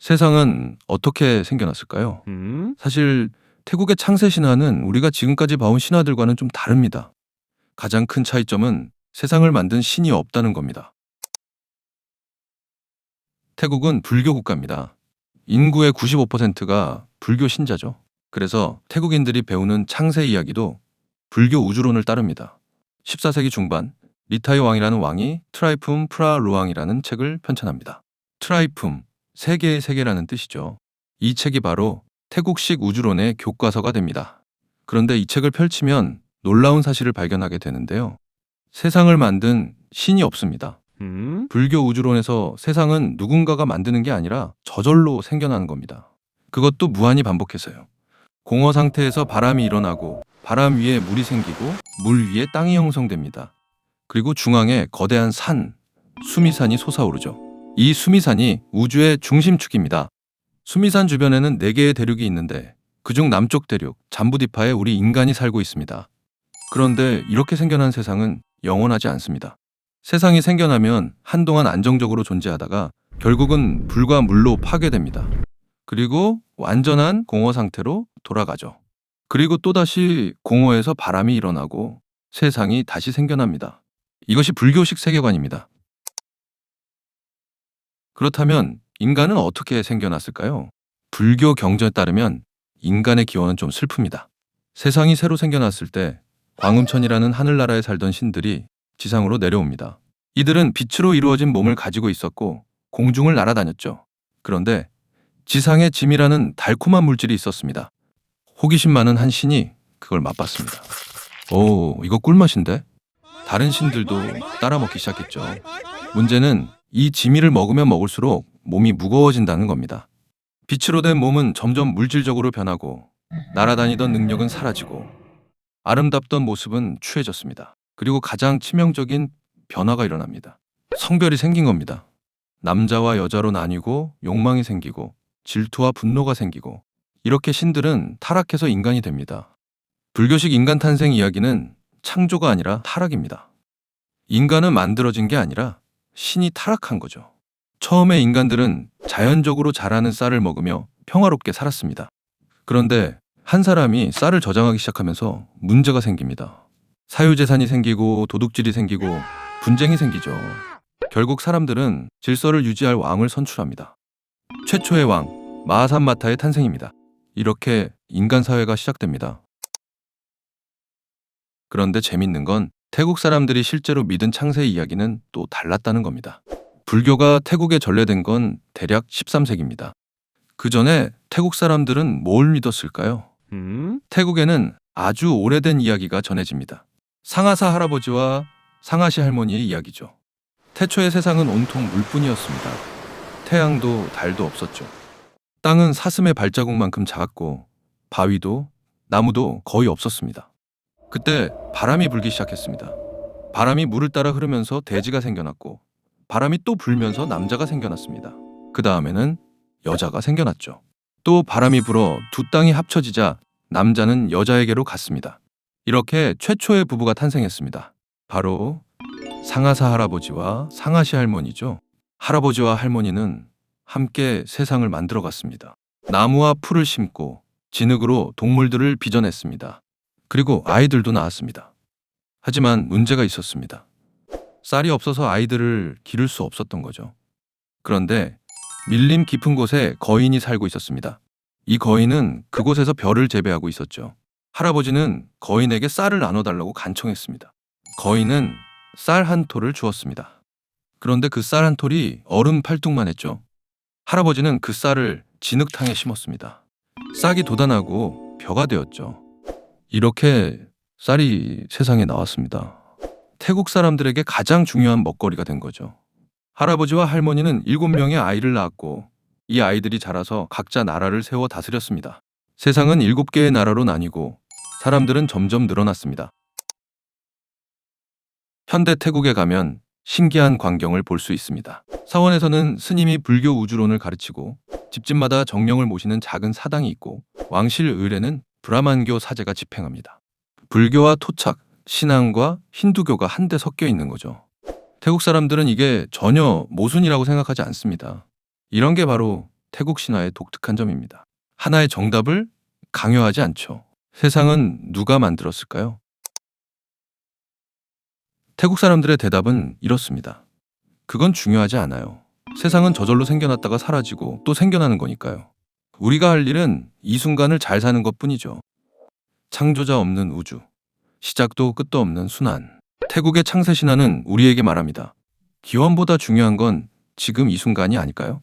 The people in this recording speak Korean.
세상은 어떻게 생겨났을까요? 음? 사실 태국의 창세 신화는 우리가 지금까지 봐온 신화들과는 좀 다릅니다. 가장 큰 차이점은 세상을 만든 신이 없다는 겁니다. 태국은 불교 국가입니다. 인구의 95%가 불교 신자죠. 그래서 태국인들이 배우는 창세 이야기도 불교 우주론을 따릅니다. 14세기 중반 리타이 왕이라는 왕이 트라이품 프라 로왕이라는 책을 편찬합니다. 트라이품, 세계의 세계라는 뜻이죠. 이 책이 바로 태국식 우주론의 교과서가 됩니다. 그런데 이 책을 펼치면 놀라운 사실을 발견하게 되는데요. 세상을 만든 신이 없습니다. 음? 불교 우주론에서 세상은 누군가가 만드는 게 아니라 저절로 생겨나는 겁니다. 그것도 무한히 반복해서요. 공허 상태에서 바람이 일어나고 바람 위에 물이 생기고 물 위에 땅이 형성됩니다. 그리고 중앙에 거대한 산, 수미산이 솟아오르죠. 이 수미산이 우주의 중심축입니다. 수미산 주변에는 네개의 대륙이 있는데 그중 남쪽 대륙, 잠부디파에 우리 인간이 살고 있습니다. 그런데 이렇게 생겨난 세상은 영원하지 않습니다. 세상이 생겨나면 한동안 안정적으로 존재하다가 결국은 불과 물로 파괴됩니다. 그리고 완전한 공허 상태로 돌아가죠. 그리고 또다시 공허에서 바람이 일어나고 세상이 다시 생겨납니다. 이것이 불교식 세계관입니다. 그렇다면 인간은 어떻게 생겨났을까요? 불교 경전에 따르면 인간의 기원은 좀 슬픕니다. 세상이 새로 생겨났을 때 광음천이라는 하늘나라에 살던 신들이 지상으로 내려옵니다. 이들은 빛으로 이루어진 몸을 가지고 있었고 공중을 날아다녔죠. 그런데 지상에 짐이라는 달콤한 물질이 있었습니다. 호기심 많은 한 신이 그걸 맛봤습니다. 오, 이거 꿀맛인데? 다른 신들도 따라 먹기 시작했죠. 문제는 이 지미를 먹으면 먹을수록 몸이 무거워진다는 겁니다. 빛으로 된 몸은 점점 물질적으로 변하고 날아다니던 능력은 사라지고 아름답던 모습은 추해졌습니다. 그리고 가장 치명적인 변화가 일어납니다. 성별이 생긴 겁니다. 남자와 여자로 나뉘고 욕망이 생기고 질투와 분노가 생기고 이렇게 신들은 타락해서 인간이 됩니다. 불교식 인간 탄생 이야기는 창조가 아니라 타락입니다. 인간은 만들어진 게 아니라 신이 타락한 거죠. 처음에 인간들은 자연적으로 자라는 쌀을 먹으며 평화롭게 살았습니다. 그런데 한 사람이 쌀을 저장하기 시작하면서 문제가 생깁니다. 사유재산이 생기고 도둑질이 생기고 분쟁이 생기죠. 결국 사람들은 질서를 유지할 왕을 선출합니다. 최초의 왕, 마하산마타의 탄생입니다. 이렇게 인간 사회가 시작됩니다. 그런데 재밌는 건 태국 사람들이 실제로 믿은 창세 이야기는 또 달랐다는 겁니다. 불교가 태국에 전래된 건 대략 13세기입니다. 그 전에 태국 사람들은 뭘 믿었을까요? 음? 태국에는 아주 오래된 이야기가 전해집니다. 상하사 할아버지와 상하시 할머니의 이야기죠. 태초의 세상은 온통 물뿐이었습니다. 태양도 달도 없었죠. 땅은 사슴의 발자국만큼 작았고 바위도 나무도 거의 없었습니다. 그때 바람이 불기 시작했습니다. 바람이 물을 따라 흐르면서 대지가 생겨났고 바람이 또 불면서 남자가 생겨났습니다. 그 다음에는 여자가 생겨났죠. 또 바람이 불어 두 땅이 합쳐지자 남자는 여자에게로 갔습니다. 이렇게 최초의 부부가 탄생했습니다. 바로 상하사 할아버지와 상하시 할머니죠. 할아버지와 할머니는 함께 세상을 만들어 갔습니다. 나무와 풀을 심고 진흙으로 동물들을 빚어냈습니다. 그리고 아이들도 낳았습니다. 하지만 문제가 있었습니다. 쌀이 없어서 아이들을 기를 수 없었던 거죠. 그런데 밀림 깊은 곳에 거인이 살고 있었습니다. 이 거인은 그곳에서 벼를 재배하고 있었죠. 할아버지는 거인에게 쌀을 나눠달라고 간청했습니다. 거인은 쌀 한 톨을 주었습니다. 그런데 그 쌀 한 톨이 얼음 팔뚝만 했죠. 할아버지는 그 쌀을 진흙탕에 심었습니다. 싹이 돋아나고 벼가 되었죠. 이렇게 쌀이 세상에 나왔습니다. 태국 사람들에게 가장 중요한 먹거리가 된 거죠. 할아버지와 할머니는 일곱 명의 아이를 낳았고 이 아이들이 자라서 각자 나라를 세워 다스렸습니다. 세상은 일곱 개의 나라로 나뉘고 사람들은 점점 늘어났습니다. 현대 태국에 가면 신기한 광경을 볼 수 있습니다. 사원에서는 스님이 불교 우주론을 가르치고 집집마다 정령을 모시는 작은 사당이 있고 왕실 의뢰는 브라만교 사제가 집행합니다. 불교와 토착, 신앙과 힌두교가 한데 섞여 있는 거죠. 태국 사람들은 이게 전혀 모순이라고 생각하지 않습니다. 이런 게 바로 태국 신화의 독특한 점입니다. 하나의 정답을 강요하지 않죠. 세상은 누가 만들었을까요? 태국 사람들의 대답은 이렇습니다. 그건 중요하지 않아요. 세상은 저절로 생겨났다가 사라지고 또 생겨나는 거니까요. 우리가 할 일은 이 순간을 잘 사는 것 뿐이죠. 창조자 없는 우주, 시작도 끝도 없는 순환. 태국의 창세 신화는 우리에게 말합니다. 기원보다 중요한 건 지금 이 순간이 아닐까요?